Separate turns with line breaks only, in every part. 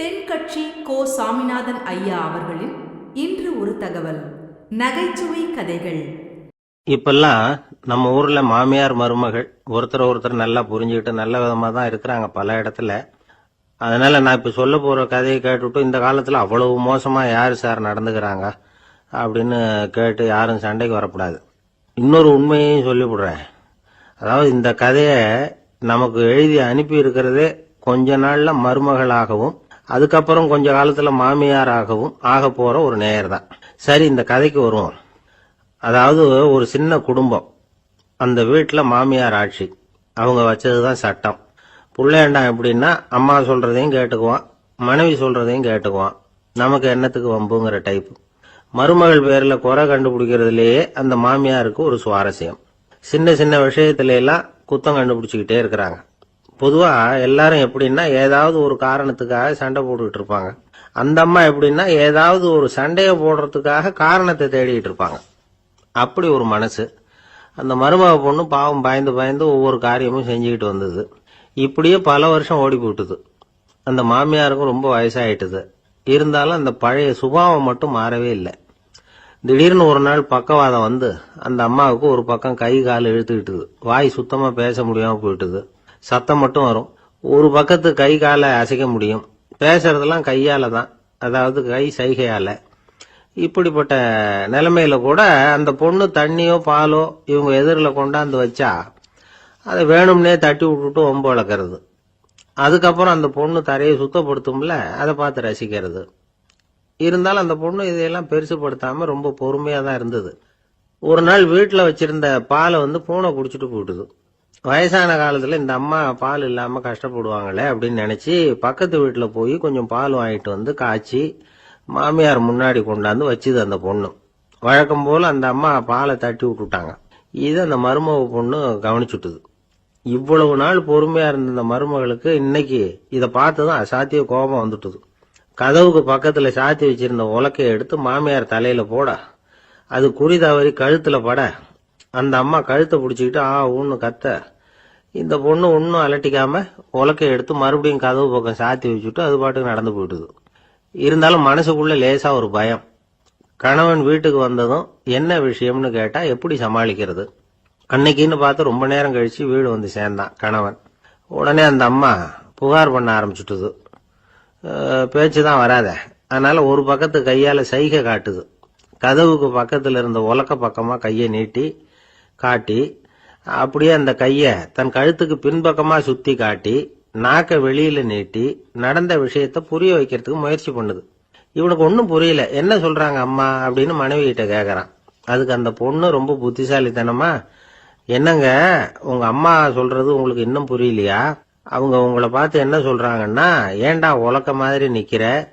தென்கட்சி கோ சாமிநாதன் ஐயா அவர்களின் இன்று ஒரு தகவல். நகைச்சுவை கதைகள்.
இப்பெல்லாம் நம்ம ஊர்ல மாமியார் மருமகள் ஒருத்தர் ஒருத்தர் நல்லா புரிஞ்சுக்கிட்டு நல்ல விதமா தான் இருக்கிறாங்க பல இடத்துல. அதனால நான் இப்ப சொல்ல போற கதையை கேட்டுவிட்டு இந்த காலத்துல அவ்வளவு மோசமா யாரு சார் நடந்துக்கிறாங்க அப்படின்னு கேட்டு யாரும் சண்டைக்கு வரக்கூடாது. இன்னொரு உண்மையையும் சொல்லிவிடுறேன். அதாவது இந்த கதையை நமக்கு எழுதி அனுப்பி இருக்கிறதே கொஞ்ச நாள்ல மருமகளாகவும் அதுக்கப்புறம் கொஞ்ச காலத்துல மாமியாராகவும் ஆக போற ஒரு நேயர் தான் சரி இந்த கதைக்கு வருவோம். அதாவது ஒரு சின்ன குடும்பம். அந்த வீட்டில் மாமியார் ஆட்சி. அவங்க வச்சது தான் சட்டம். புள்ளையண்டான் எப்படின்னா அம்மா சொல்றதையும் கேட்டுக்குவான் மனைவி சொல்றதையும் கேட்டுக்குவான். நமக்கு என்னத்துக்கு வம்புங்கிற டைப் மருமகள் பேரில் குறை கண்டுபிடிக்கிறதுலேயே அந்த மாமியாருக்கு ஒரு சுவாரஸ்யம். சின்ன சின்ன விஷயத்துல எல்லாம் குத்தம் கண்டுபிடிச்சிக்கிட்டே இருக்கிறாங்க. பொதுவாக எல்லாரும் எப்படின்னா ஏதாவது ஒரு காரணத்துக்காக சண்டை போட்டுக்கிட்டு இருப்பாங்க. அந்த அம்மா எப்படின்னா ஏதாவது ஒரு சண்டையை போடுறதுக்காக காரணத்தை தேடிக்கிட்டு இருப்பாங்க. அப்படி ஒரு மனசு. அந்த மருமக பொண்ணு பாவம் பயந்து பயந்து ஒவ்வொரு காரியமும் செஞ்சுக்கிட்டு வந்தது. இப்படியே பல வருஷம் ஓடி போட்டுது. அந்த மாமியாருக்கும் ரொம்ப வயசாயிட்டுது. இருந்தாலும் அந்த பழைய சுபாவம் மட்டும் மாறவே இல்லை. திடீர்னு ஒரு நாள் பக்கவாதம் வந்து அந்த அம்மாவுக்கு ஒரு பக்கம் கை கால் இழுத்துக்கிட்டுது. வாய் சுத்தமாக பேச முடியாமல் போயிட்டுது. சத்தம் மட்டும் வரும். ஒரு பக்கத்து கை காலை அசைக்க முடியும். பேசுறதெல்லாம் கையால் தான். அதாவது கை சைகையால். இப்படிப்பட்ட நிலைமையில கூட அந்த பொண்ணு தண்ணியோ பாலோ இவங்க எதிரில் கொண்டாந்து வச்சா அதை வேணும்னே தட்டி விட்டுட்டு ஒம்பு வளர்க்கறது. அதுக்கப்புறம் அந்த பொண்ணு தரையை சுத்தப்படுத்தும்ல அதை பார்த்து ரசிக்கிறது. இருந்தாலும் அந்த பொண்ணு இதையெல்லாம் பெருசுப்படுத்தாமல் ரொம்ப பொறுமையாக தான் இருந்தது. ஒரு நாள் வீட்டில் வச்சிருந்த பாலை வந்து பூனை குடிச்சிட்டு போயிட்டுது. வயசான காலத்துல இந்த அம்மா பால் இல்லாம கஷ்டப்படுவாங்களே அப்படின்னு நினைச்சு பக்கத்து வீட்டுல போய் கொஞ்சம் பால் வாங்கிட்டு வந்து காய்ச்சி மாமியார் முன்னாடி கொண்டாந்து வச்சுது அந்த பொண்ணு. வழக்கம் போல அந்த அம்மா பாலை தட்டி விட்டுட்டாங்க. இது அந்த மருமக பொண்ணு கவனிச்சுட்டுது. இவ்வளவு நாள் பொறுமையா இருந்த இந்த மருமகளுக்கு இன்னைக்கு இதை பார்த்துதான் அசாத்திய கோபம் வந்துட்டுது. கதவுக்கு பக்கத்துல சாத்தி வச்சிருந்த உலக்கையை எடுத்து மாமியார் தலையில போட. அது குறி தவறி கழுத்துல பட. அந்த அம்மா கழுத்தை பிடிச்சிக்கிட்டு ஆ ஊன்னு கத்த. இந்த பொண்ணு ஒன்றும் அலட்டிக்காம உலக்க எடுத்து மறுபடியும் கதவு பக்கம் சாத்தி வச்சுட்டு அது பாட்டுக்கு நடந்து போயிடுது இருந்தாலும் மனசுக்குள்ள லேசா ஒரு பயம். கணவன் வீட்டுக்கு வந்ததும் என்ன விஷயம்னு கேட்டா எப்படி சமாளிக்கிறது? அன்னைக்குன்னு பார்த்து ரொம்ப நேரம் கழிச்சு வீடு வந்து சேர்ந்தான் கணவன். உடனே அந்த அம்மா புகார் பண்ண ஆரம்பிச்சுட்டுது. பேச்சு தான் வராத. அதனால ஒரு பக்கத்து கையால சைகை காட்டுது. கதவுக்கு பக்கத்துல இருந்த உலக்க பக்கமா கையை நீட்டி காட்டி அப்படியே அந்த கைய தன் கழுத்துக்கு பின்பக்கமா சுத்தி காட்டி நாக்க வெளியில நீட்டி நடந்த விஷயத்த புரிய வைக்கிறதுக்கு முயற்சி பண்ணுது. இவனுக்கு ஒன்றும் புரியல. என்ன சொல்றாங்க அம்மா அப்படின்னு மனைவி கிட்ட கேக்குறான். அதுக்கு அந்த பொண்ணு ரொம்ப புத்திசாலித்தனமா என்னங்க உங்க அம்மா சொல்றது உங்களுக்கு இன்னும் புரியலையா? அவங்க உங்களை பார்த்து என்ன சொல்றாங்கன்னா ஏன்டா உலக்க மாதிரி நிக்கிற?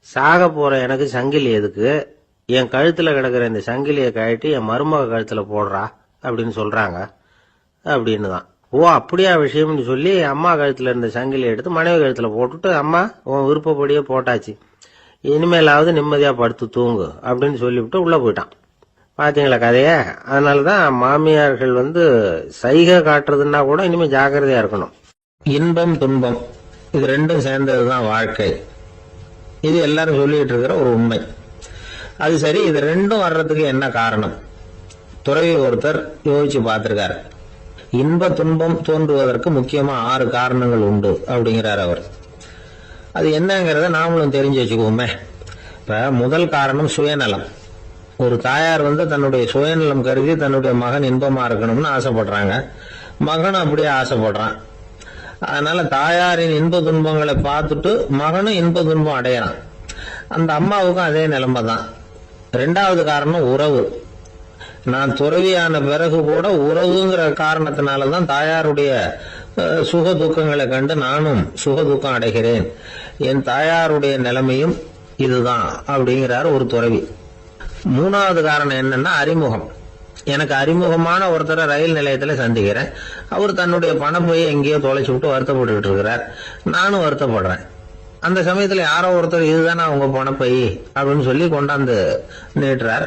சாக போற எனக்கு சங்கிலி எதுக்கு? என் கழுத்துல கிடக்குற இந்த சங்கிலியை கழட்டி என் மருமக கழுத்துல போடுறா. அப்படின்னு சொல்றாங்க. அப்படின்னு தான் ஓ அப்படியா விஷயம்னு சொல்லி அம்மா கழுத்துல இருந்த சங்கிலியை எடுத்து மனைவி கழுத்துல போட்டுட்டு அம்மா உன் விருப்பப்படியே போட்டாச்சு. இனிமேலாவது நிம்மதியா படுத்து தூங்கு அப்படின்னு சொல்லிவிட்டு உள்ள போயிட்டான். பாத்தீங்களா கதைய? அதனாலதான் மாமியார்கள் வந்து சைகை காட்டுறதுன்னா கூட இனிமே ஜாக்கிரதையா இருக்கணும். இன்பம் துன்பம் இது ரெண்டும் சேர்ந்ததுதான் வாழ்க்கை. இது எல்லாரும் சொல்லிட்டு இருக்கிற ஒரு உண்மை. அது சரி இது ரெண்டும் வர்றதுக்கு என்ன காரணம்? துறவி ஒருத்தர் யோசிச்சு பார்த்திருக்காரு. இன்ப துன்பம் தோன்றுவதற்கு முக்கியமா ஆறு காரணங்கள் உண்டு அப்படிங்கிறார் அவர். அது என்னங்கிறத நாமளும் தெரிஞ்சு வச்சுக்குவோமே. இப்ப முதல் காரணம் சுயநலம். ஒரு தாயார் வந்து தன்னுடைய சுயநலம் கருதி தன்னுடைய மகன் இன்பமா இருக்கணும்னு ஆசைப்படுறாங்க. மகனும் அப்படியே ஆசைப்படுறான். அதனால தாயாரின் இன்ப துன்பங்களை பார்த்துட்டு மகனும் இன்ப துன்பம் அடையிறான். அந்த அம்மாவுக்கும் அதே நிலைமை தான் ரெண்டாவது காரணம் உறவு. நான் துறவியான பிறகு கூட உறவுங்கிற காரணத்தினால தான் தாயாருடைய சுக துக்கங்களை கண்டு நானும் சுக துக்கம் அடைகிறேன். என் தாயாருடைய நிலைமையும் இதுதான் அப்படிங்கிறார் ஒரு துறவி. மூணாவது காரணம் என்னன்னா அறிமுகம். எனக்கு அறிமுகமான ஒருத்தரை ரயில் நிலையத்தில் சந்திக்கிறேன். அவர் தன்னுடைய பணப்பையை எங்கேயோ தொலைச்சு விட்டு வருத்தப்பட்டுக்கிட்டு இருக்கிறார். நானும் வருத்தப்படுறேன். அந்த சமயத்துல யாரோ ஒருத்தர் இதுதானே அவங்க பணப்பை அப்படின்னு சொல்லி கொண்டாந்து நீட்டுறார்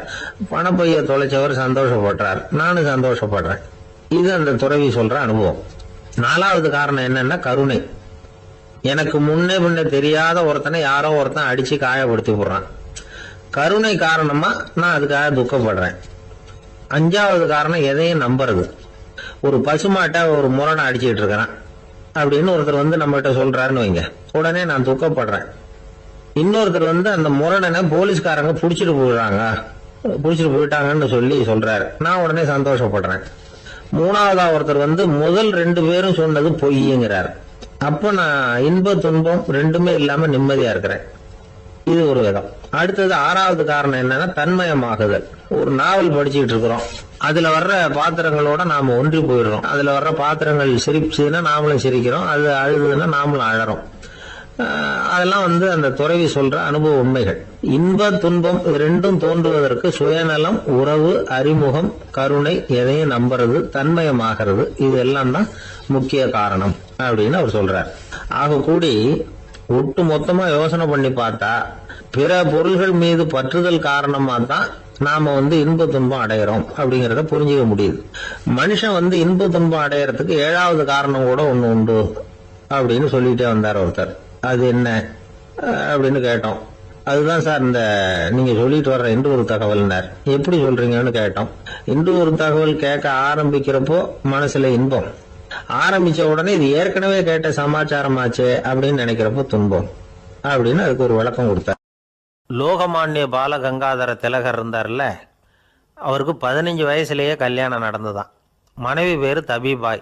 பணப்பைய தொலைச்சவர் சந்தோஷப்படுறார் நானும் சந்தோஷப்படுறேன். இது அந்த துறவி சொல்ற அனுபவம். நாலாவது காரணம் என்னன்னா கருணை. எனக்கு முன்னே பின்ன தெரியாத ஒருத்தனை யாரோ ஒருத்தன் அடிச்சு காயப்படுத்தி போடுறான் கருணை காரணமா நான் அதுக்காக துக்கப்படுறேன். அஞ்சாவது காரணம் எதையும் நம்புறது. ஒரு பசுமாட்டை ஒரு முரணை அடிச்சுட்டு இருக்கிறான். அப்படின்னு ஒருத்தர் வந்து நம்மகிட்ட சொல்றாருன்னு வைங்க. உடனே நான் துக்கப்படுறேன். இன்னொருத்தர் வந்து அந்த முரணனை போலீஸ்காரங்க புடிச்சிட்டு போயிடுறாங்க. புடிச்சிட்டு போயிட்டாங்கன்னு சொல்லி சொல்றாரு. நான் உடனே சந்தோஷப்படுறேன். மூணாவதா ஒருத்தர் வந்து முதல் ரெண்டு பேரும் சொன்னது பொய்யுங்கிறார். அப்ப நான் இன்ப துன்பம் ரெண்டுமே இல்லாம நிம்மதியா இருக்கிறேன். இது ஒரு விதம். அடுத்தது ஆறாவது காரணம் என்னன்னா தன்மயமாகுதல். ஒரு நாவல் படிச்சுக்கிட்டு இருக்கிறோம். அதுல வர்ற பாத்திரங்களோட நாம ஒன்றி போயிடுறோம். அதுல வர்ற பாத்திரங்கள் சிரிச்சுன்னா நாமளும் சிரிக்கிறோம். அது அழுதுன்னா நாமளும் அழறோம். அதெல்லாம் வந்து அந்த துறவி சொல்ற அனுபவ உண்மைகள். இன்ப துன்பம் இது ரெண்டும் தோன்றுவதற்கு சுயநலம் உறவு அறிமுகம் கருணை எதையும் நம்புறது தன்மயமாகிறது இது எல்லாம் தான் முக்கிய காரணம் அப்படின்னு அவர் சொல்றார். ஆக கூடி ஒட்டு மொத்தமா யோசனை பண்ணி பார்த்தா பிற பொருள்கள் மீது பற்றுதல் காரணமா தான் நாம வந்து இன்ப துன்பம் அடையிறோம் அப்படிங்கறத புரிஞ்சுக்க முடியுது. மனுஷன் வந்து இன்ப துன்பம் அடையறதுக்கு ஏழாவது காரணம் கூட ஒண்ணு உண்டு அப்படின்னு சொல்லிட்டே வந்தார் ஒருத்தர். அது என்ன? அப்படின்னு கேட்டோம். அதுதான் சார் இந்த நீங்க சொல்லிட்டு வர்ற இன்று ஒரு தகவல்னார். எப்படி சொல்றீங்கன்னு கேட்டோம். இன்று ஒரு தகவல் கேட்க ஆரம்பிக்கிறப்போ மனசுல இன்பம். ஆரம்பிச்ச உடனே இது ஏற்கனவே கேட்ட சமாச்சாரம் ஆச்சு அப்படின்னு நினைக்கிறப்போ துன்பம். அப்படின்னு அதுக்கு ஒரு விளக்கம் கொடுத்தார். லோகமானிய பாலகங்காதர திலகர் இருந்தார்ல அவருக்கு பதினஞ்சு வயசுலேயே கல்யாணம் நடந்துதான் மனைவி பேர் தபிபாய்.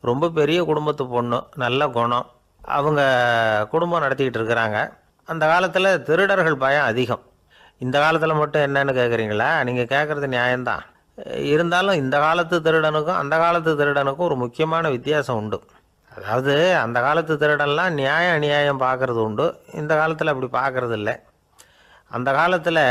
ரொம்ப பெரிய குடும்பத்து பொண்ணு நல்ல குணம். அவங்க குடும்பம் நடத்திக்கிட்டு இருக்கிறாங்க. அந்த காலத்தில் திருடர்கள் பயம் அதிகம். இந்த காலத்தில் மட்டும் என்னன்னு கேட்குறீங்களா நீங்கள் கேட்குறது நியாயம்தான். இருந்தாலும் இந்த காலத்து திருடனுக்கும் அந்த காலத்து திருடனுக்கும் ஒரு முக்கியமான வித்தியாசம் உண்டு. அதாவது அந்த காலத்து திருடன்லாம் நியாயம் அநியாயம் பார்க்கறது உண்டு. இந்த காலத்தில் அப்படி பார்க்கறது இல்லை அந்த காலத்தில்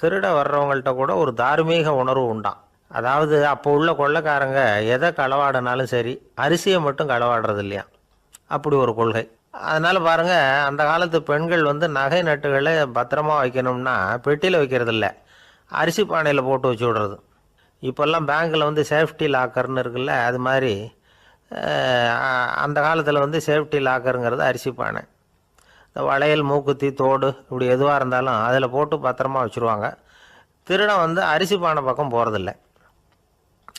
திருட வர்றவங்கள்ட்ட கூட ஒரு தார்மீக உணர்வு உண்டாம். அதாவது அப்போ உள்ள கொள்ளைக்காரங்க எதை களவாடினாலும் சரி அரிசியை மட்டும் களவாடுறது இல்லையா? அப்படி ஒரு கொள்கை. அதனால் பாருங்க அந்த காலத்து பெண்கள் வந்து நகை நட்டுகளை பத்திரமா வைக்கணும்னா பெட்டியில் வைக்கிறது இல்லை. அரிசி பானையில் போட்டு வச்சு விடுறது. இப்போல்லாம் பேங்க்கில் வந்து சேஃப்டி லாக்கர்னு இருக்குல்ல அது மாதிரி அந்த காலத்தில் வந்து சேஃப்டி லாக்கருங்கிறது அரிசி பானை. இந்த வளையல் மூக்குத்தி தோடு இப்படி எதுவாக இருந்தாலும் அதில் போட்டு பத்திரமா வச்சுருவாங்க. திருடன் வந்து அரிசி பானை பக்கம் போகிறதில்ல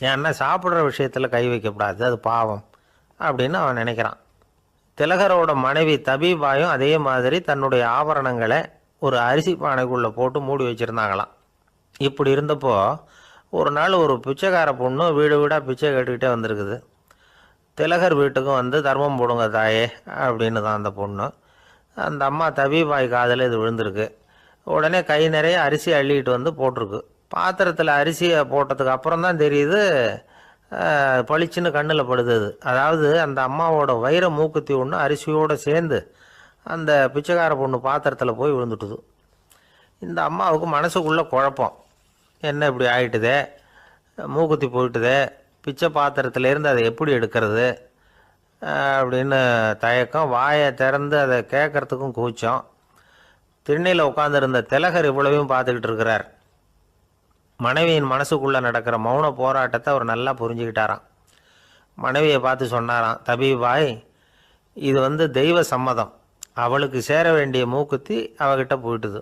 ஏன்னா சாப்பிட்ற விஷயத்தில் கை வைக்கக்கூடாது அது பாவம் அப்படின்னு அவன் நினைக்கிறான். திலகரோட மனைவி தபீபாயும் அதே மாதிரி தன்னுடைய ஆபரணங்களை ஒரு அரிசி பானைக்குள்ளே போட்டு மூடி வச்சுருந்தாங்களாம். இப்படி இருந்தப்போ ஒரு நாள் ஒரு பிச்சைக்கார பொண்ணு வீடு வீடாக பிச்சை கேட்டுக்கிட்டே வந்திருக்குது. திலகர் வீட்டுக்கும் வந்து தர்மம் போடுங்க தாயே அப்படின்னு தான் அந்த பொண்ணு. அந்த அம்மா தபீபாய் காதில் இது விழுந்திருக்கு. உடனே கை நிறைய அரிசி அள்ளிட்டு வந்து போட்டிருக்கு. பாத்திரத்தில் அரிசியை போட்டதுக்கு அப்புறம் தான் தெரியுது பளிச்சுன்னு கண்ணில் படுது அது. அதாவது அந்த அம்மாவோட வைர மூக்குத்தி ஒன்று அரிசியோடு சேர்ந்து அந்த பிச்சைக்கார பொண்ணு பாத்திரத்தில் போய் விழுந்துட்டுது. இந்த அம்மாவுக்கு மனசுக்குள்ளே குழப்பம். என்ன இப்படி ஆயிட்டுதே? மூக்குத்தி போயிட்டுதே? பிச்சை பாத்திரத்துலேருந்து அதை எப்படி எடுக்கிறது? அப்படின்னு தயக்கம். வாயை திறந்து அதை கேட்கறதுக்கும் கூச்சம். திண்ணையில் உட்காந்துருந்த திலகர் இவ்வளவையும் பார்த்துக்கிட்டு இருக்கிறார். மனைவியின் மனசுக்குள்ளே நடக்கிற மௌன போராட்டத்தை அவர் நல்லா புரிஞ்சுக்கிட்டாராம். மனைவியை பார்த்து சொன்னாராம் தபி பாய் இது வந்து தெய்வ சம்மதம். அவளுக்கு சேர வேண்டிய மூக்குத்தி அவகிட்ட போயிட்டுது.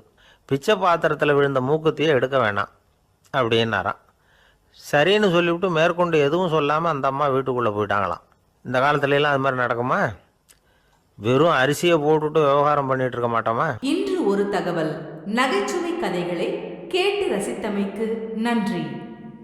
பிச்சை பாத்திரத்தில் விழுந்த மூக்குத்தியை எடுக்க வேணாம் அப்படின்னாராம். சரின்னு சொல்லிவிட்டு மேற்கொண்டு எதுவும் சொல்லாமல் அந்த அம்மா வீட்டுக்குள்ளே போயிட்டாங்களாம். இந்த காலத்துலலாம் அது மாதிரி நடக்குமா? வெறும் அரிசியை போட்டுட்டு விவகாரம் பண்ணிட்டு இருக்க மாட்டோமா?
இன்று ஒரு தகவல். நகைச்சுவை கதைகளை கேட்டு ரசித்தமைக்கு நன்றி.